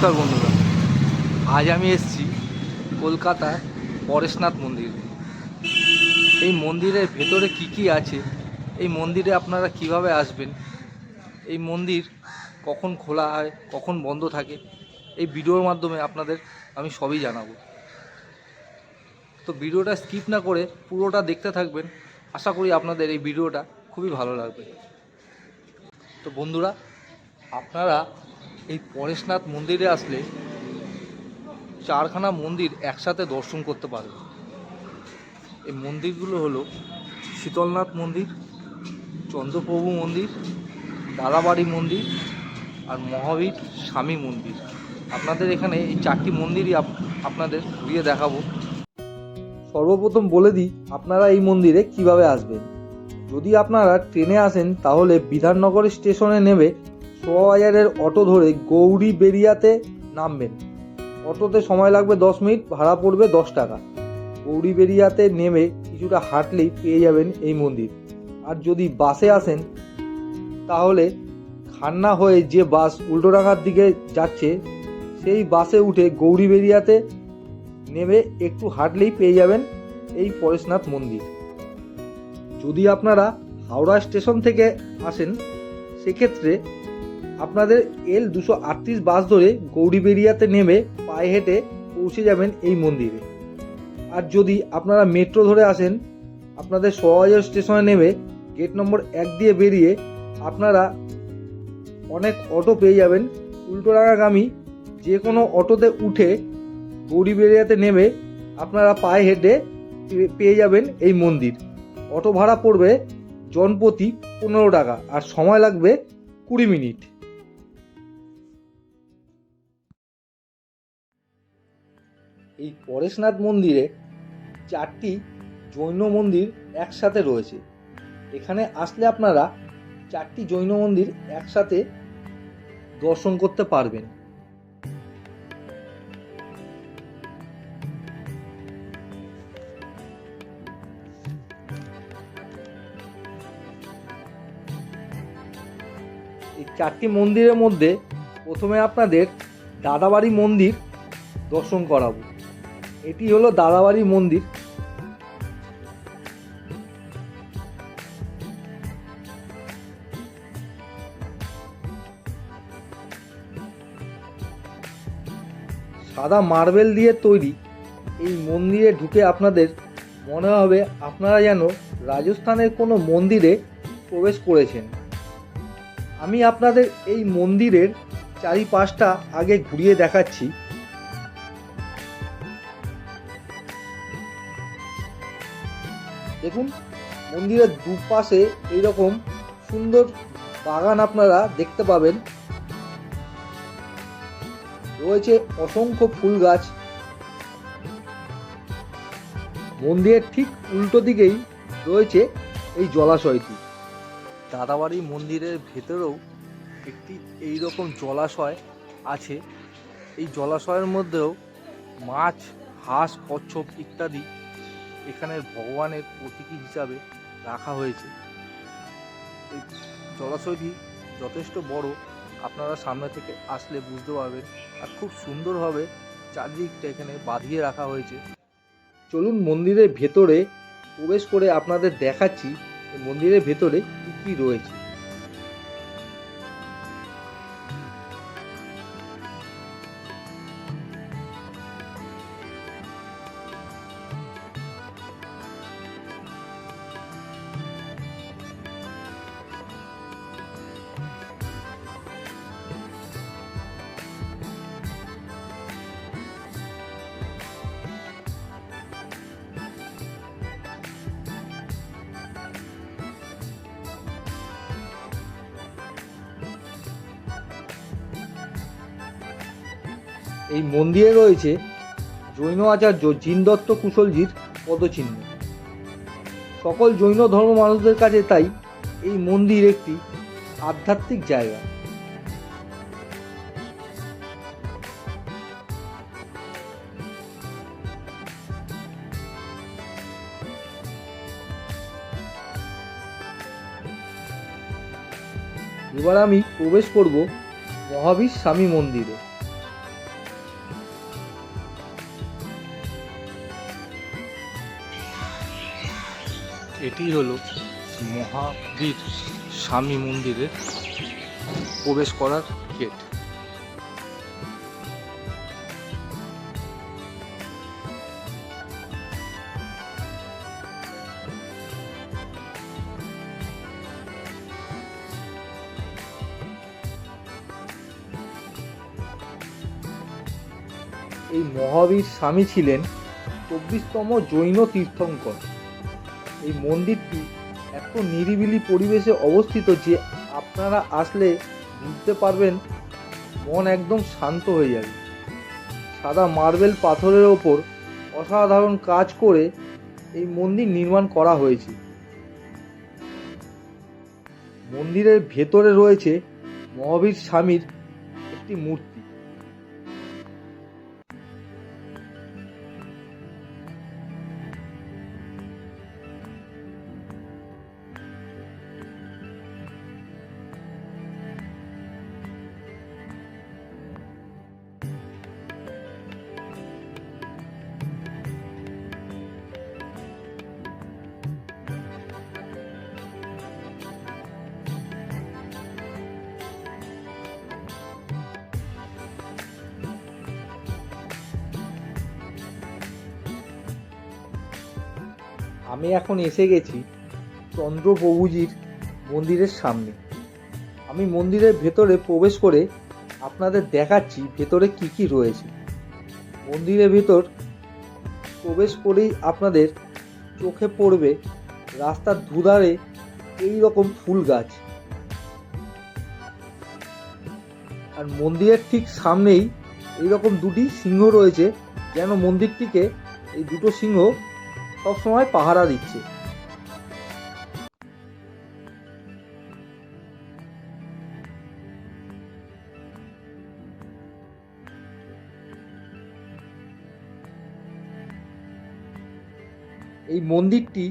নমস্কার বন্ধুরা। আজ আমি এসেছি কলকাতার পরেশনাথ মন্দিরে। এই মন্দিরের ভেতরে কি কি আছে? এই মন্দিরে আপনারা কীভাবে আসবেন? এই মন্দির কখন খোলা হয়, কখন বন্ধ থাকে? এই ভিডিওর মাধ্যমে আপনাদের আমি সবই জানাব। তো ভিডিওটা স্কিপ না করে পুরোটা দেখতে থাকবেন। আশা করি আপনাদের এই ভিডিওটা খুবই ভালো লাগবে। তো বন্ধুরা, আপনারা এই পরেশনাথ মন্দিরে আসলে চারখানা মন্দির একসাথে দর্শন করতে পারবেন এই মন্দিরগুলো হলো শীতলনাথ মন্দির, চন্দ্রপ্রভু মন্দির, দাদাবাড়ি মন্দির আর মহাবীর স্বামী মন্দির। আপনাদের এখানে এই চারটি মন্দিরই আপ- আপনাদের ঘুরিয়ে দেখাবো। সর্বপ্রথম বলে দিই, আপনারা এই মন্দিরে কীভাবে আসবেন? যদি আপনারা ট্রেনে আসেন, তাহলে বিধাননগর স্টেশনে নেমে শোয়াবাজারের অটো ধরে গৌরী বেরিয়াতে নামবেন। অটোতে সময় লাগবে দশ মিনিট, ভাড়া পড়বে দশ টাকা। গৌরী বেরিয়াতে নেমে কিছুটা হাঁটলেই পেয়ে যাবেন এই মন্দির। আর যদি বাসে আসেন, তাহলে খান্না হয়ে যে বাস উল্টোডাঙ্গার দিকে যাচ্ছে, সেই বাসে উঠে গৌরী বেরিয়াতে নেমে একটু হাঁটলেই পেয়ে যাবেন এই পরেশনাথ মন্দির। যদি আপনারা হাওড়া স্টেশন থেকে আসেন, সেক্ষেত্রে আপনাদের এল দুশো আটত্রিশ বাস ধরে গৌরীবেরিয়াতে নেমে পায়ে হেঁটে পৌঁছে যাবেন এই মন্দিরে। আর যদি আপনারা মেট্রো ধরে আসেন, আপনাদের সোয়াবাজার স্টেশনে নেমে গেট নম্বর এক দিয়ে বেরিয়ে আপনারা অনেক অটো পেয়ে যাবেন। উল্টোডাঙ্গাগামী যে কোনো অটোতে উঠে গৌরীবেরিয়াতে নেমে আপনারা পায়ে হেঁটে পেয়ে যাবেন এই মন্দির। অটো ভাড়া পড়বে জনপ্রতি পনেরো টাকা আর সময় লাগবে কুড়ি মিনিট। এই পরেশনাথ মন্দিরে চারটি জৈন মন্দির একসাথে রয়েছে। এখানে আসলে আপনারা চারটি জৈন মন্দির একসাথে দর্শন করতে পারবেন। এই চারটি মন্দিরের মধ্যে প্রথমে আপনাদের দাদাবাড়ি মন্দির দর্শন করাবো। এটি হলো দাদাবাড়ি মন্দির। সাদা মার্বেল দিয়ে তৈরি। এই মন্দিরে ঢুকে আপনাদের মনে হবে আপনারা যেন রাজস্থানের কোনো মন্দিরে প্রবেশ করেছেন। আমি আপনাদের এই মন্দিরের চারিপাশটা আগে ঘুরিয়ে দেখাচ্ছি। দেখুন, মন্দিরের দুপাশে এইরকম সুন্দর বাগান আপনারা দেখতে পাবেন। রয়েছে অসংখ্য ফুল গাছ। মন্দিরের ঠিক উল্টো দিকেই রয়েছে এই জলাশয়টি। দাদাবাড়ি মন্দিরের ভেতরেও একটি এই রকম জলাশয় আছে। এই জলাশয়ের মধ্যেও মাছ, হাঁস, কচ্ছপ ইত্যাদি এখানের ভগবানের প্রতীকী হিসাবে রাখা হয়েছে। এই জলাশয়টি যথেষ্ট বড়, আপনারা সামনে থেকে আসলে বুঝতে পারবেন। আর খুব সুন্দরভাবে চারদিকটা এখানে বাঁধিয়ে রাখা হয়েছে। চলুন মন্দিরের ভেতরে প্রবেশ করে আপনাদের দেখাচ্ছি মন্দিরের ভেতরে কী কী রয়েছে। এই মন্দিরে রয়েছে জৈন আচার্য জিন দত্ত কুশলজির পদচিহ্ন। সকল জৈন ধর্ম মানুষদের কাছে তাই এই মন্দির একটি আধ্যাত্মিক জায়গা। এবার আমি প্রবেশ করব মহাবীর স্বামী মন্দিরে। এটি হলো মহাবীর স্বামী মন্দিরের প্রবেশ করার গেট। এই মহাবীর স্বামী ছিলেন চব্বিশতম জৈন তীর্থঙ্কর। এই মন্দিরটি এত নিরিবিলি পরিবেশে অবস্থিত যে আপনারা আসলে বুঝতে পারবেন, মন একদম শান্ত হয়ে যাবে। সাদা মার্বেল পাথরের ওপর অসাধারণ কাজ করে এই মন্দির নির্মাণ করা হয়েছে। মন্দিরের ভেতরে রয়েছে মহাবীর স্বামীর একটি মূর্তি। আমি এখন এসে গেছি চন্দ্রপ্রভুজির মন্দিরের সামনে। আমি মন্দিরের ভেতরে প্রবেশ করে আপনাদের দেখাচ্ছি ভেতরে কি কি রয়েছে। মন্দিরের ভেতর প্রবেশ করেই আপনাদের চোখে পড়বে রাস্তার দুধারে এই রকম ফুল গাছ। আর মন্দিরের ঠিক সামনেই এই রকম দুটি সিংহ রয়েছে, যেন মন্দিরটিকে, এই দুটো সিংহ সবসময় পাহারা দিচ্ছে। এই মন্দিরটি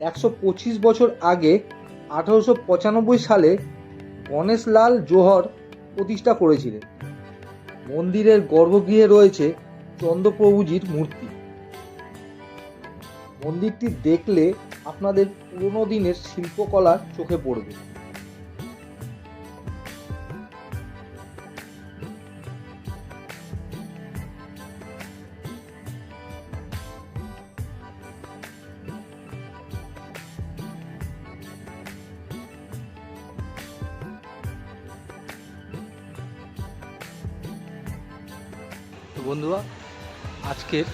একশো পঁচিশ বছর আগে আঠারোশো পঁচানব্বই সালে গণেশলাল জোহর প্রতিষ্ঠা করেছিলেন। মন্দিরের গর্ভগৃহে রয়েছে চন্দ্রপ্রভুজির মূর্তি। মন্দিরটি দেখলে আপনাদের পুরনো দিনের শিল্পকলা চোখে পড়বে। বন্ধুরা আজকের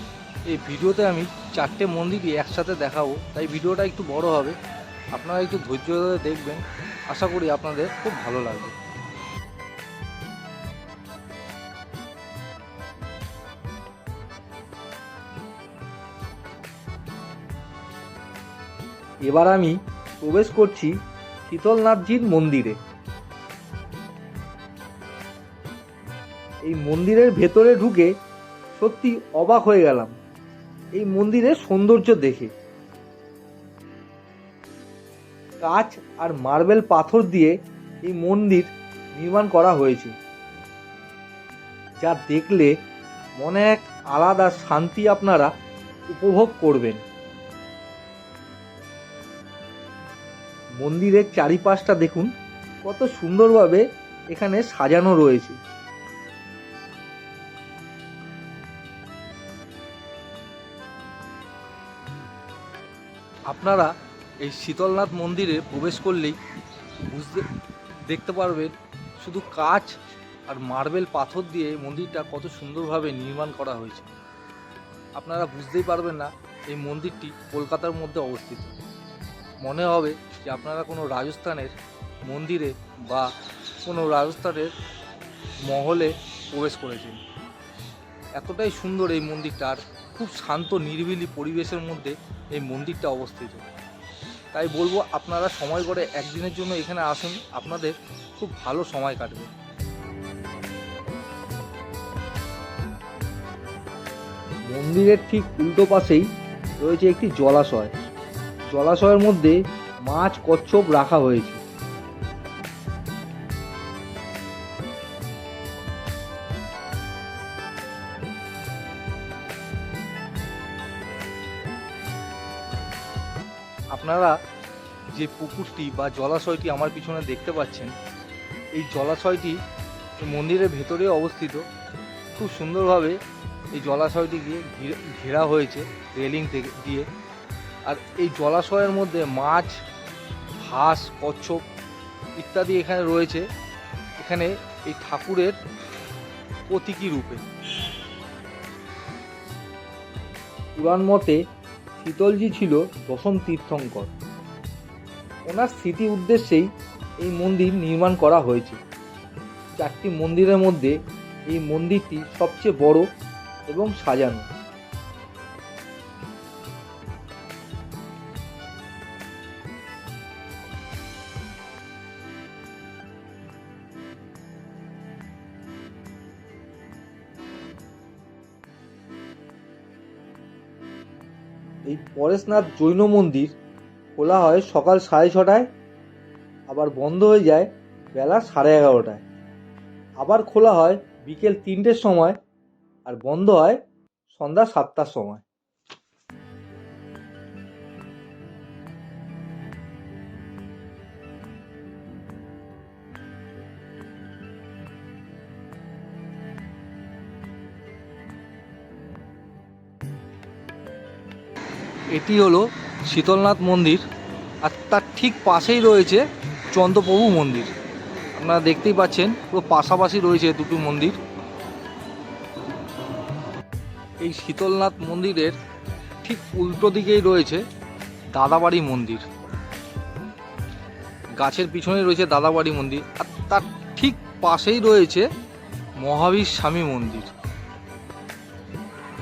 ভিডিওতে আমি চারটে মন্দিরই একসাথে দেখাবো, তাই ভিডিওটা একটু বড় হবে। আপনারা একটু ধৈর্য ধরে দেখবেন। আশা করি আপনাদের খুব ভালো লাগবে। এবার আমি প্রবেশ করছি শীতলনাথজির মন্দিরে। এই মন্দিরের ভেতরে ঢুকে সত্যি অবাক হয়ে গেলাম। এই মন্দিরের সৌন্দর্য দেখে। কাঁচ আর মার্বেল পাথর দিয়ে এই মন্দির নির্মাণ করা হয়েছে। যা দেখলে মনে এক আলাদা শান্তি আপনারা উপভোগ করবেন। মন্দিরের চারিপাশটা দেখুন, কত সুন্দরভাবে এখানে সাজানো রয়েছে। আপনারা এই শীতলনাথ মন্দিরে প্রবেশ করলেই বুঝতে, দেখতে পারবেন শুধু কাচ আর মার্বেল পাথর দিয়ে মন্দিরটা কত সুন্দরভাবে নির্মাণ করা হয়েছে। আপনারা বুঝতেই পারবেন না এই মন্দিরটি কলকাতার মধ্যে অবস্থিত। মনে হবে যে আপনারা কোনো রাজস্থানের মন্দিরে বা কোনো রাজস্থানের মহলে প্রবেশ করেছেন। এতটাই সুন্দর এই মন্দিরটা আর খুব শান্ত নিরিবিলি পরিবেশের মধ্যে এই মন্দিরটা অবস্থিত। তাই বলব আপনারা সময় করে একদিনের জন্য এখানে আসুন, আপনাদের খুব ভালো সময় কাটবে। মন্দিরের ঠিক উল্টো পাশেই রয়েছে একটি জলাশয়। জলাশয়ের মধ্যে মাছ কচ্ছপ রাখা হয়েছে। আপনারা যে পুকুরটি বা জলাশয়টি আমার পিছনে দেখতে পাচ্ছেন, এই জলাশয়টি মন্দিরের ভেতরে অবস্থিত। খুব সুন্দরভাবে এই জলাশয়টিকে ঘিরে- হয়েছে রেলিং থেকে দিয়ে। আর এই জলাশয়ের মধ্যে মাছ, হাঁস, কচ্ছপ ইত্যাদি এখানে রয়েছে। এখানে এই ঠাকুরের প্রতীকী রূপে। পুরাণ মতে শীতলজি ছিল দশম তীর্থঙ্কর। ওনার স্মৃতি উদ্দেশ্যেই এই মন্দির নির্মাণ করা হয়েছে। চারটি মন্দিরের মধ্যে এই মন্দিরটি সবচেয়ে বড় এবং সাজানো। এই পরেশনাথ জৈন মন্দির খোলা হয় সকাল সাড়ে ছটায়, আবার বন্ধ হয়ে যায় বেলা সাড়ে এগারোটায়। আবার খোলা হয় বিকেল তিনটের সময়, আর বন্ধ হয় সন্ধ্যা সাতটার সময়। এটি হলো শীতলনাথ মন্দির আর তার ঠিক পাশেই রয়েছে চন্দ্রপ্রভু মন্দির। আপনারা দেখতেই পাচ্ছেন, পুরো পাশাপাশি রয়েছে দুটো মন্দির। এই শীতলনাথ মন্দিরের ঠিক উল্টো দিকেই রয়েছে দাদাবাড়ি মন্দির। গাছের পিছনে রয়েছে দাদাবাড়ি মন্দির আর তার ঠিক পাশেই রয়েছে মহাবীর স্বামী মন্দির।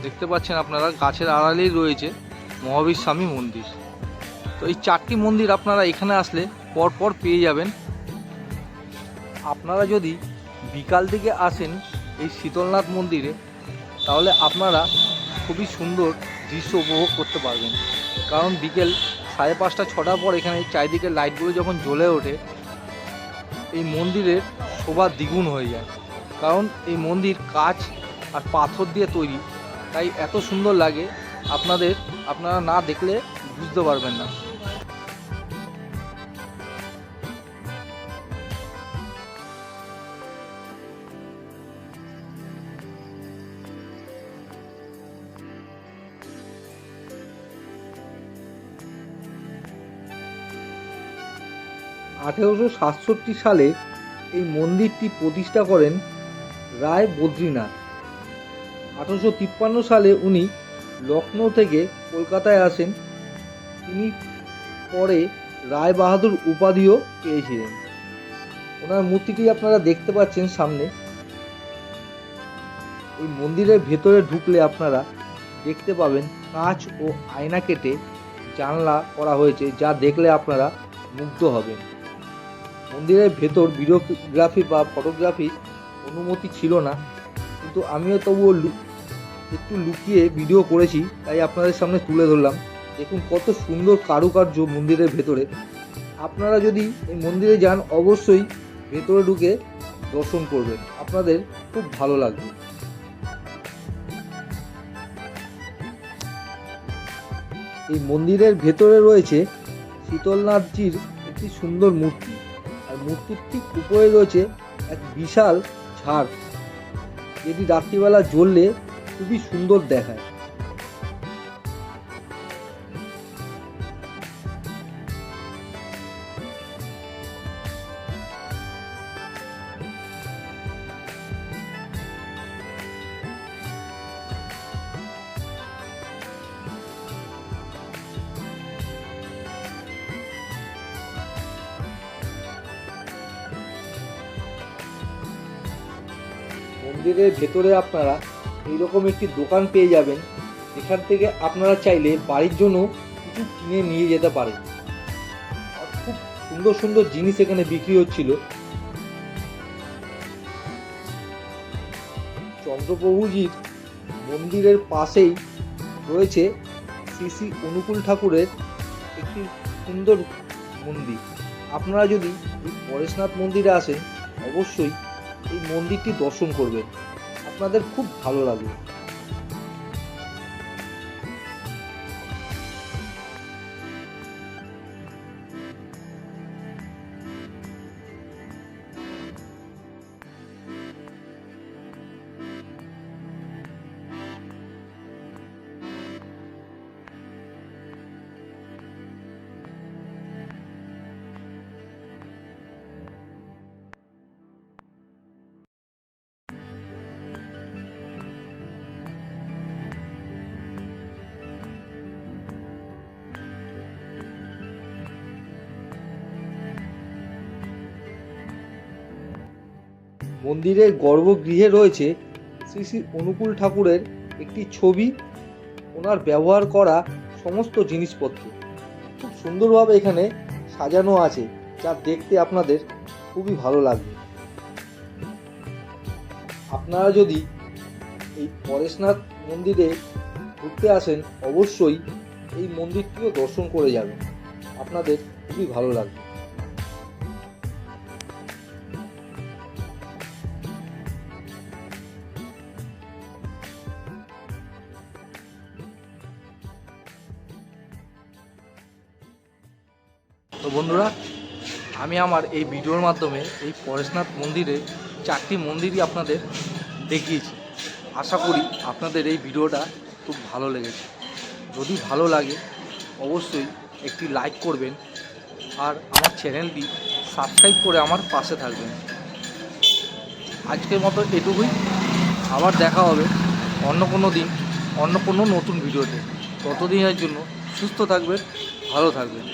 দেখতে পাচ্ছেন আপনারা, গাছের আড়ালেই রয়েছে মহাবীর স্বামী মন্দির। তো এই চারটি মন্দির আপনারা এখানে আসলে পরপর পেয়ে যাবেন। আপনারা যদি বিকাল দিকে আসেন এই শীতলনাথ মন্দিরে, তাহলে আপনারা খুবই সুন্দর দৃশ্য উপভোগ করতে পারবেন। কারণ বিকেল সাড়ে পাঁচটা, ছটার পর এখানে চারিদিকে লাইটগুলো যখন জ্বলে ওঠে, এই মন্দিরের শোভা দ্বিগুণ হয়ে যায়। কারণ এই মন্দির কাচ আর পাথর দিয়ে তৈরি, তাই এত সুন্দর লাগে আপনাদের, আপনারা না দেখলে বুঝতে পারবেন না। আঠেরোশো সাতষট্টি সালে এই মন্দিরটি প্রতিষ্ঠা করেন রায় বদ্রীনাথ। আঠেরোশো তিপ্পান্ন সালে উনি লখনৌ থেকে কলকাতায় আসেন। তিনি পরে রায় বাহাদুর উপাধিও পেয়েছিলেন। ওনার মূর্তিটি আপনারা দেখতে পাচ্ছেন সামনে। এই মন্দিরের ভেতরে ঢুকলে আপনারা দেখতে পাবেন কাঁচ ও আয়না কেটে জানলা করা হয়েছে, যা দেখলে আপনারা মুগ্ধ হবেন। মন্দিরের ভেতর ভিডিওগ্রাফি বা ফটোগ্রাফি অনুমতি ছিল না, কিন্তু আমিও তবুও একটু লুকিয়ে ভিডিও করেছি, তাই আপনাদের সামনে তুলে ধরলাম। দেখুন কত সুন্দর কারুকার্য মন্দিরের ভেতরে। আপনারা যদি এই মন্দিরে যান, অবশ্যই ভেতরে ঢুকে দর্শন করবেন। আপনাদের খুব ভালো লাগবে। এই মন্দিরের ভেতরে রয়েছে শীতলনাথজির একটি সুন্দর মূর্তি। আর মূর্তির ঠিক উপরে রয়েছে এক বিশাল ঝাড়। যেটি রাত্রিবেলা জ্বললে খুবই সুন্দর দেখায়। মন্দিরের ভেতরে আপনারা এইরকম একটি দোকান পেয়ে যাবেন। এখান থেকে আপনারা চাইলে বাড়ির জন্য কিছু কিনে নিয়ে যেতে পারেন। খুব সুন্দর সুন্দর জিনিস এখানে বিক্রি হচ্ছিল। চন্দ্রপ্রভুজির মন্দিরের পাশেই রয়েছে শ্রী শ্রী অনুকূল ঠাকুরের একটি সুন্দর মন্দির। আপনারা যদি এই পরেশনাথ মন্দিরে আসেন, অবশ্যই এই মন্দিরটি দর্শন করবেন। আপনাদের খুব ভালো লাগবে মন্দিরের গর্ভগৃহে রয়েছে শ্রী শ্রী অনুকূল ঠাকুরের একটি ছবি। ওনার ব্যবহার করা সমস্ত জিনিসপত্র। খুব সুন্দরভাবে এখানে সাজানো আছে, যা দেখতে আপনাদের খুবই ভালো লাগবে। আপনারা যদি এই পরেশনাথ মন্দিরে ঘুরতে আসেন, অবশ্যই এই মন্দিরটিও দর্শন করে যাবেন। আপনাদের খুবই ভালো লাগবে। তো বন্ধুরা, আমি আমার এই ভিডিওর মাধ্যমে এই পরেশনাথ মন্দিরে চারটি মন্দিরই আপনাদের দেখিয়েছি। আশা করি আপনাদের এই ভিডিওটা খুব ভালো লেগেছে। যদি ভালো লাগে, অবশ্যই একটি লাইক করবেন আর আমার চ্যানেলটি সাবস্ক্রাইব করে আমার পাশে থাকবেন। আজকের মতো এটুকুই। আবার দেখা হবে অন্য কোনো দিন, অন্য কোনো নতুন ভিডিওতে। ততদিনের জন্য সুস্থ থাকবেন, ভালো থাকবেন।